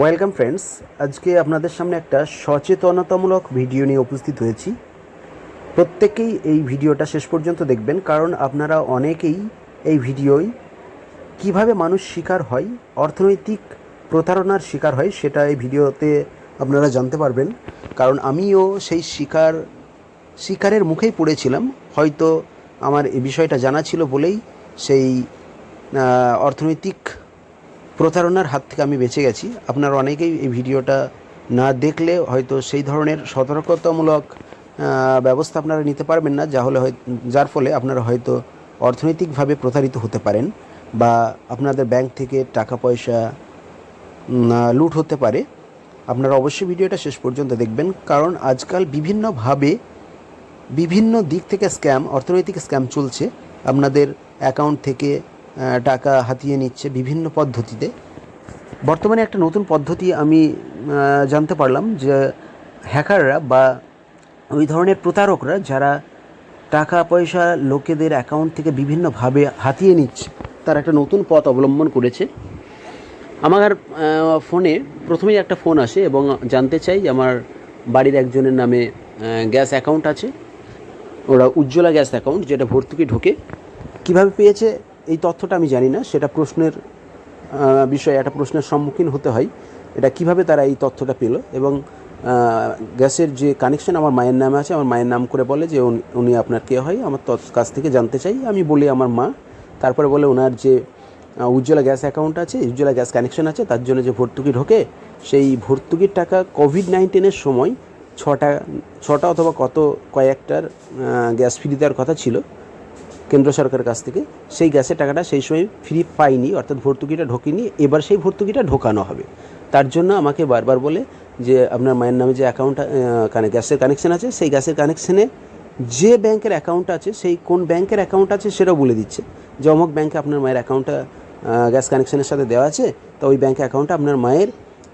Welcome friends আজকে আপনাদের সামনে একটা সচেতনতামূলক ভিডিও নিয়ে উপস্থিত হয়েছি। প্রত্যেকেই এই ভিডিওটা শেষ পর্যন্ত দেখবেন, কারণ আপনারা অনেকেই এই ভিডিওয় কীভাবে মানুষ শিকার হয়, অর্থনৈতিক প্রতারণার শিকার হয়, সেটা এই ভিডিওতে আপনারা জানতে পারবেন। কারণ আমিও সেই শিকার, শিকারের মুখেই পড়েছিলাম। হয়তো আমার এই বিষয়টা জানা ছিল বলেই সেই অর্থনৈতিক প্রতারণার হাত থেকে আমি বেঁচে গেছি। আপনারা অনেকেই এই ভিডিওটা না দেখলে হয়তো সেই ধরনের সতর্কতামূলক ব্যবস্থা আপনারা নিতে পারবেন না, যা হলে যার ফলে আপনারা হয়তো অর্থনৈতিকভাবে প্রতারিত হতে পারেন বা আপনাদের ব্যাংক থেকে টাকা পয়সা লুট হতে পারে। আপনারা অবশ্যই ভিডিওটা শেষ পর্যন্ত দেখবেন, কারণ আজকাল বিভিন্নভাবে বিভিন্ন দিক থেকে স্ক্যাম, অর্থনৈতিক স্ক্যাম চলছে। আপনাদের অ্যাকাউন্ট থেকে টাকা হাতিয়ে নিচ্ছে বিভিন্ন পদ্ধতিতে। বর্তমানে একটা নতুন পদ্ধতি আমি জানতে পারলাম যে হ্যাকাররা বা ওই ধরনের প্রতারকরা যারা টাকা পয়সা লোকেদের অ্যাকাউন্ট থেকে বিভিন্নভাবে হাতিয়ে নিচ্ছে, তার একটা নতুন পথ অবলম্বন করেছে। আমার ফোনে প্রথমেই একটা ফোন আসে এবং জানতে চাই যে আমার বাড়ির একজনের নামে গ্যাস অ্যাকাউন্ট আছে। ওরা উজ্জ্বলা গ্যাস অ্যাকাউন্ট যেটা ভর্তুকি ঢোকে। কীভাবে পেয়েছে? এই তথ্যটা আমি জানি না, সেটা প্রশ্নের বিষয়ে একটা প্রশ্নের সম্মুখীন হতে হয়, এটা কীভাবে তারা এই তথ্যটা পেল এবং গ্যাসের যে কানেকশন আমার মায়ের নামে আছে, আমার মায়ের নাম করে বলে যে উনি- আপনার কে হয়, আমার কাছ থেকে জানতে চাই, আমি বলি আমার মা, তারপরে বলে ওনার যে উজ্জ্বলা গ্যাস অ্যাকাউন্ট আছে উজ্জ্বলা গ্যাস কানেকশন আছে, তার জন্য যে ভর্তুকি ঢোকে, সেই ভর্তুকির টাকা কোভিড নাইন্টিনের সময় ছটা ছটা অথবা কত কয়েকটার গ্যাস ফ্রি দেওয়ার কথা ছিল কেন্দ্র সরকারের কাছ থেকে সেই গ্যাসের টাকাটা সেই সময় ফ্রি পাইনি, অর্থাৎ ভর্তুকিটা ঢোকেনি, এবার সেই ভর্তুকিটা ঢোকানো হবে। তার জন্য আমাকে বারবার বলে যে আপনার মায়ের নামে যে অ্যাকাউন্ট গ্যাসের কানেকশন আছে, সেই গ্যাসের কানেকশনে যে ব্যাংকের অ্যাকাউন্ট আছে, সেই কোন ব্যাংকের অ্যাকাউন্ট আছে সেটাও বলে দিচ্ছে। যে অমুক ব্যাংকে আপনার মায়ের অ্যাকাউন্টটা গ্যাস কানেকশনের সাথে দেওয়া আছে, তো ওই ব্যাংক অ্যাকাউন্টে আপনার মায়ের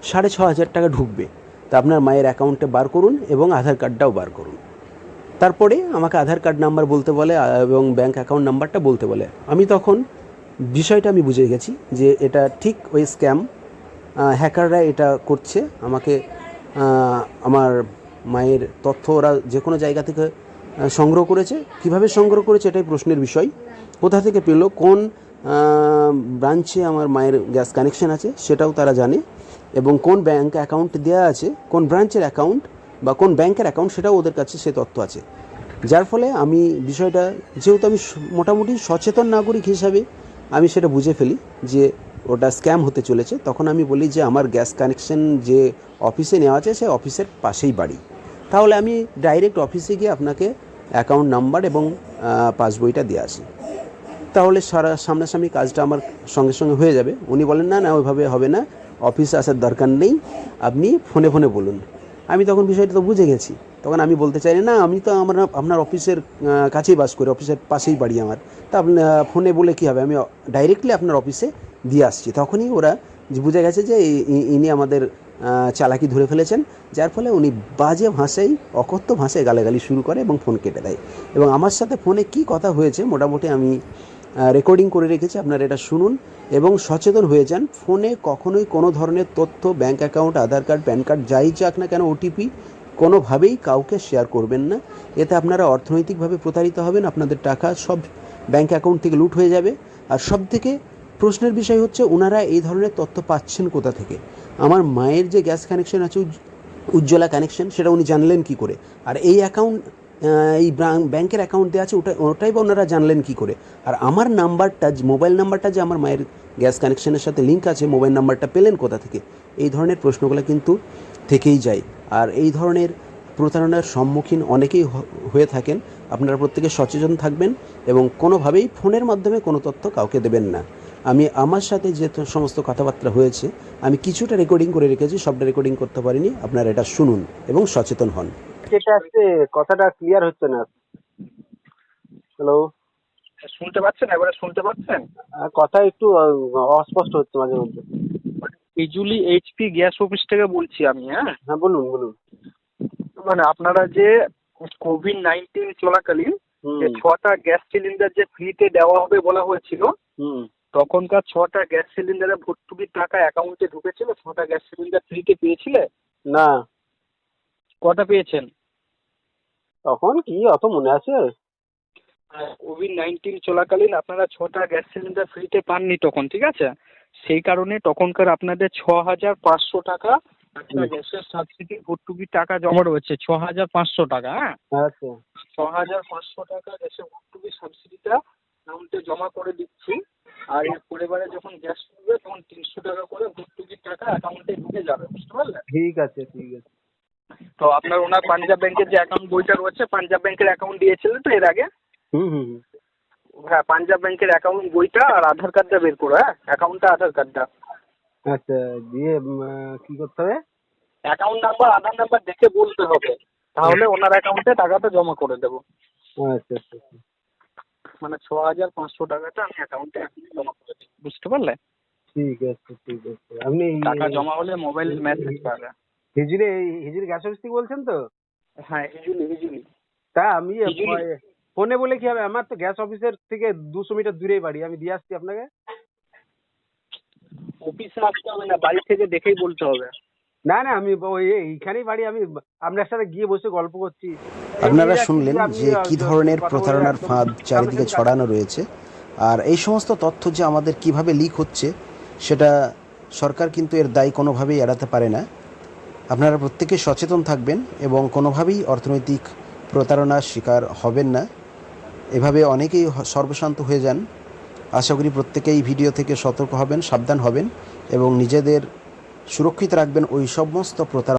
সাড়ে ছ হাজার টাকা ঢুকবে। তা আপনার মায়ের অ্যাকাউন্টে বার করুন এবং আধার কার্ডটাও বার করুন। তারপরে আমাকে আধার কার্ড নাম্বার বলতে বলে এবং ব্যাঙ্ক অ্যাকাউন্ট নাম্বারটা বলতে বলে। আমি তখন বিষয়টা আমি বুঝে গেছি যে এটা ঠিক ওই স্ক্যাম হ্যাকাররা এটা করছে। আমাকে আমার মায়ের তথ্য ওরা যে কোনো জায়গা থেকে সংগ্রহ করেছে। কীভাবে সংগ্রহ করেছে এটাই প্রশ্নের বিষয়। কোথা থেকে পেল, কোন ব্রাঞ্চে আমার মায়ের গ্যাস কানেকশন আছে, সেটাও তারা জানে। এবং কোন ব্যাঙ্ক অ্যাকাউন্ট দেওয়া আছে, কোন ব্রাঞ্চের অ্যাকাউন্ট বা কোন ব্যাংকের অ্যাকাউন্ট সেটাও ওদের কাছে সে তথ্য আছে। যার ফলে আমি বিষয়টা, যেহেতু আমি মোটামুটি সচেতন নাগরিক হিসাবে আমি সেটা বুঝে ফেলি যে ওটা স্ক্যাম হতে চলেছে, তখন আমি বলি যে আমার গ্যাস কানেকশন যে অফিসে নেওয়া আছে, সে অফিসের পাশেই বাড়ি। তাহলে আমি ডাইরেক্ট অফিসে গিয়ে আপনাকে অ্যাকাউন্ট নাম্বার এবং পাসবইটা দিয়ে আসি। তাহলে সারা সামনাসামনি কাজটা আমার সঙ্গে সঙ্গে হয়ে যাবে। উনি বলেন, না না, ওইভাবে হবে না। অফিসে আসার দরকার নেই। আপনি ফোনে ফোনে বলুন। আমি তখন বিষয়টা তো বুঝে গেছি। তখন আমি বলতে চাই, না, আমি তো আমার, আপনার অফিসের কাছেই বাস করি, অফিসের পাশেই বাড়ি আমার। তা ফোনে বলে কী হবে? আমি ডাইরেক্টলি আপনার অফিসে দিয়ে আসছি। তখনই ওরা বুঝে গেছে যে ইনি আমাদের চালাকি ধরে ফেলেছেন, যার ফলে উনি বাজে ভাষায়, অকথ্য ভাষায় গালাগালি শুরু করে এবং ফোন কেটে দেয়। এবং আমার সাথে ফোনে কি কথা হয়েছে, মোটামুটি আমি রেকর্ডিং করে রেখেছি, আপনারা এটা শুনুন এবং সচেতন হয়ে যান। ফোনে কখনোই কোনো ধরনের তথ্য bank account Aadhaar card PAN card যাই চাক না কেন ওটিপি কোনোভাবেই কাউকে শেয়ার করবেন না। এতে আপনারা অর্থনৈতিকভাবে প্রতারিত হবেন, আপনাদের টাকা সব ব্যাঙ্ক অ্যাকাউন্ট থেকে লুট হয়ে যাবে। আর সব থেকে প্রশ্নের বিষয় হচ্ছে, ওনারা এই ধরনের তথ্য পাচ্ছেন কোথা থেকে? আমার মায়ের যে গ্যাস কানেকশন আছে উজ্জ্বলা কানেকশন সেটা উনি জানলেন কি করে? আর এই অ্যাকাউন্ট এই ব্যাংকের অ্যাকাউন্ট দেওয়া আছে, ওটা ওটাই বা ওনারা জানলেন কি করে? আর আমার নাম্বারটা মোবাইল নাম্বারটা যে আমার মায়ের গ্যাস কানেকশনের সাথে লিঙ্ক আছে মোবাইল নাম্বারটা পেলেন কোথা থেকে? এই ধরনের প্রশ্নগুলো কিন্তু থেকেই যায়। আর এই ধরনের প্রতারণার সম্মুখীন অনেকেই হয়ে থাকেন। আপনারা প্রত্যেকে সচেতন থাকবেন এবং কোনোভাবেই ফোনের মাধ্যমে কোনো তথ্য কাউকে দেবেন না। আমি আমার সাথে যে সমস্ত কথাবার্তা হয়েছে, আমি কিছুটা রেকর্ডিং করে রেখেছি, সবটা রেকর্ডিং করতে পারিনি। আপনারা এটা শুনুন এবং সচেতন হন। যেটা আসছে কথাটা ক্লিয়ার হচ্ছে না। হ্যালো শুনতে পাচ্ছেন? একবারে শুনতে পাচ্ছেন? কথা একটু অস্পষ্ট হচ্ছে মাঝে মধ্যে। বিজুলি এইচপি গ্যাস অফিস থেকে বলছি আমি হ্যাঁ? হ্যাঁ বলুন বলুন। মানে আপনারা যে কোভিড নাইন্টিন চলাকালীন যে ছটা গ্যাস সিলিন্ডার যে ফ্রিতে দেওয়া হবে বলা হয়েছিল হুম। তখনকার ছটা গ্যাস সিলিন্ডারে ভর্তুকির টাকা অ্যাকাউন্টে ঢুকেছিল? ছটা গ্যাস সিলিন্ডার ফ্রিতে পেয়েছিলে? না। কটা পেয়েছেন? তখন কি অত মনে আছে? কোভিড নাইন্টিন চলাকালীন আপনারা ছটা গ্যাস সিলিন্ডার ফ্রিতে পাননি তখন ঠিক আছে? সেই কারণে তখনকার আপনাদের ছ হাজার পাঁচশো টাকা একটা গ্যাসের সাবসিডি ভর্তুকির টাকা জমা রয়েছে ছ হাজার পাঁচশো টাকা হ্যাঁ? আচ্ছা। ছ হাজার পাঁচশো টাকা গ্যাসের ভর্তুকি সাবসিডিটা অ্যাকাউন্টে জমা করে দিচ্ছি। আর এর পরিবারে যখন গ্যাস তুলবে তখন তিনশো টাকা করে ভর্তুকির টাকা অ্যাকাউন্টে ঢুকে যাবে বুঝতে পারলেন? ঠিক আছে ঠিক আছে। তো আপনার ওনার পাঞ্জাব ব্যাংকের যে অ্যাকাউন্ট বইটা রয়েছে পাঞ্জাব ব্যাংকের অ্যাকাউন্ট দিয়েছিলেন তো এর আগে? হুম হুম হুম। হ্যাঁ পাঞ্জাব ব্যাংকের অ্যাকাউন্ট বইটা আর আধার কার্ডটা বের করো হ্যাঁ? অ্যাকাউন্টটা আধার কার্ডটা আচ্ছা দিয়ে কি করতে হবে? অ্যাকাউন্ট নাম্বার আধার নাম্বার দেখে বলতে হবে। তাহলে ওনার অ্যাকাউন্টে টাকাটা জমা করে দেবো। আচ্ছা আচ্ছা আচ্ছা। মানে ছ হাজার পাঁচশো টাকাটা আমি অ্যাকাউন্টে জমা করে দিই বুঝতে পারলে? ঠিক আছে ঠিক আছে। আপনি টাকা জমা হলে মোবাইল মেসেজ পাবে। হিজুরি হিজুরি গ্যাস অফিস থেকে বলছেন তো? হ্যাঁ হিজুলি হিজুলি। তা আমি ফোনে বলে কি হবে? আমার তো গ্যাস অফিসের থেকে দুশো মিটার দূরেই বাড়ি আমি দিয়ে আসছি আপনাকে। অফিসে আসতে হবে না বাড়ি থেকে দেখেই বলতে হবে। না না আমি এইখানেই বাড়ি আমি আপনার সাথে গিয়ে বসে গল্প করছি। আপনারা শুনলেন যে কি ধরনের প্রতারণার ফাঁদ চারিদিকে ছড়ানো রয়েছে। আর এই সমস্ত তথ্য যে আমাদের কীভাবে লিক হচ্ছে সেটা সরকার কিন্তু এর দায় কোনোভাবেই এড়াতে পারে না। আপনারা প্রত্যেকে সচেতন থাকবেন এবং কোনোভাবেই অর্থনৈতিক প্রতারণার শিকার হবেন না। এভাবে অনেকেই সর্বশান্ত হয়ে যান। আশা করি প্রত্যেকেই ভিডিও থেকে সতর্ক হবেন, সাবধান হবেন এবং নিজেদের সুরক্ষিত রাখবেন ওই সমস্ত প্রতারণা